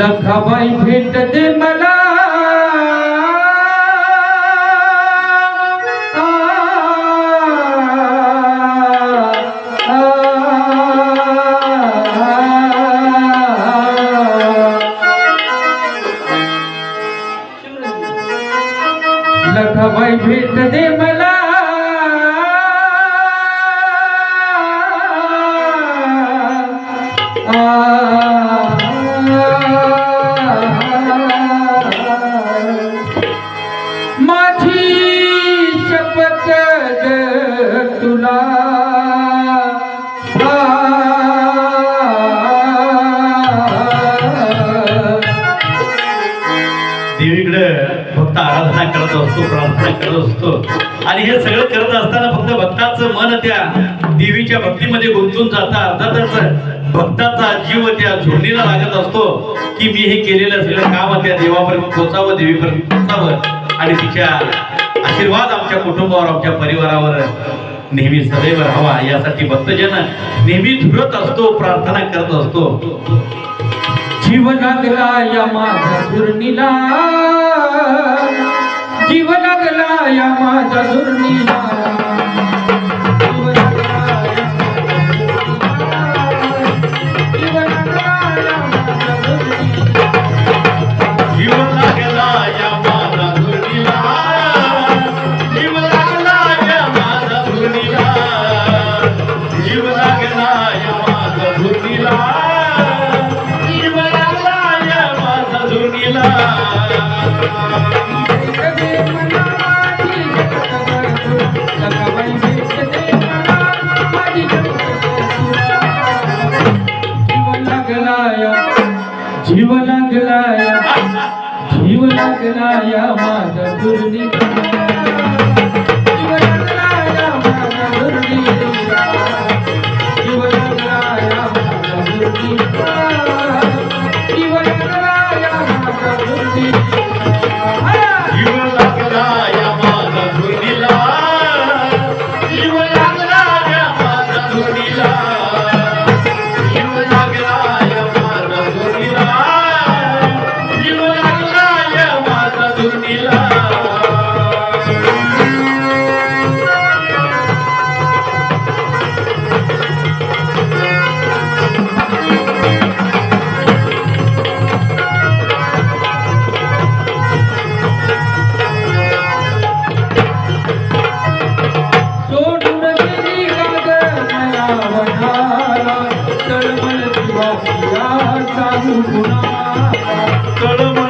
लख भेट दे मला। ਮਿਟ ਦੇ ਮਲਾ। ਆ। करत असतो प्रार्थना करत असतो. आणि हे सगळं करत असताना फक्त भक्ताचं मन त्या देवीच्या भक्तीमध्ये गुंतून जात. अर्थातच भक्ताचा जीव त्या झोडणीला लागत असतो की मी हे केलेलं सगळं काम त्या देवापर्यंत पोचावं देवीपर्यंत पोचावं आणि तिच्या आशीर्वाद आमच्या कुटुंबावर आमच्या परिवारावर नेहमी सदैव राहावा. यासाठी भक्तजन नेहमी झुरत असतो प्रार्थना करत असतो. जीवनागला या माझा सुरणीला या माझ्या दुर्निला लागलाया जीव लागलाया जीव लागलाया माझा दुर्निधी மக்களும்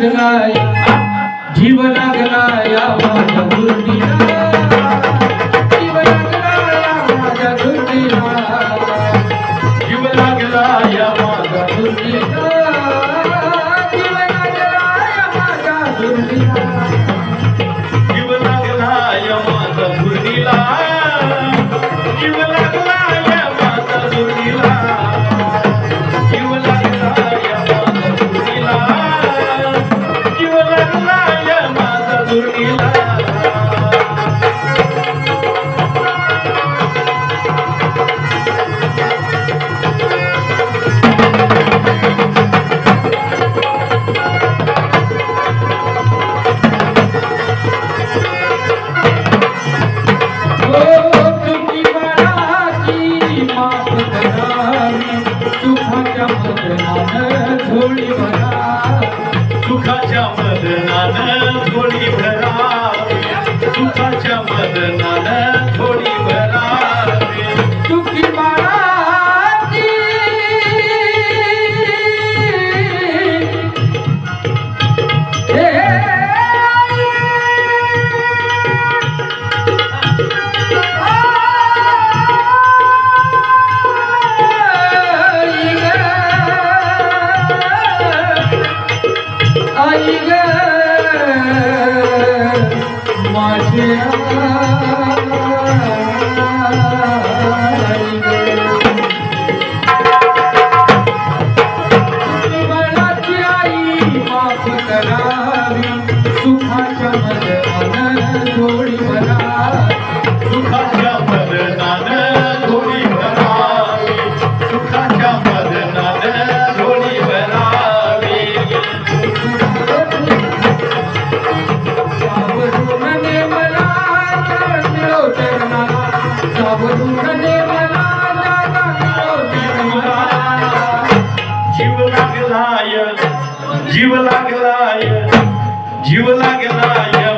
लागला या जीव लागला या माता मदनान झोळी भरा सुखाच्या मदनान झोळी भरा सुखाच्या मनाला जोडी मला सुखाच्या जीव लागला जीव लागला या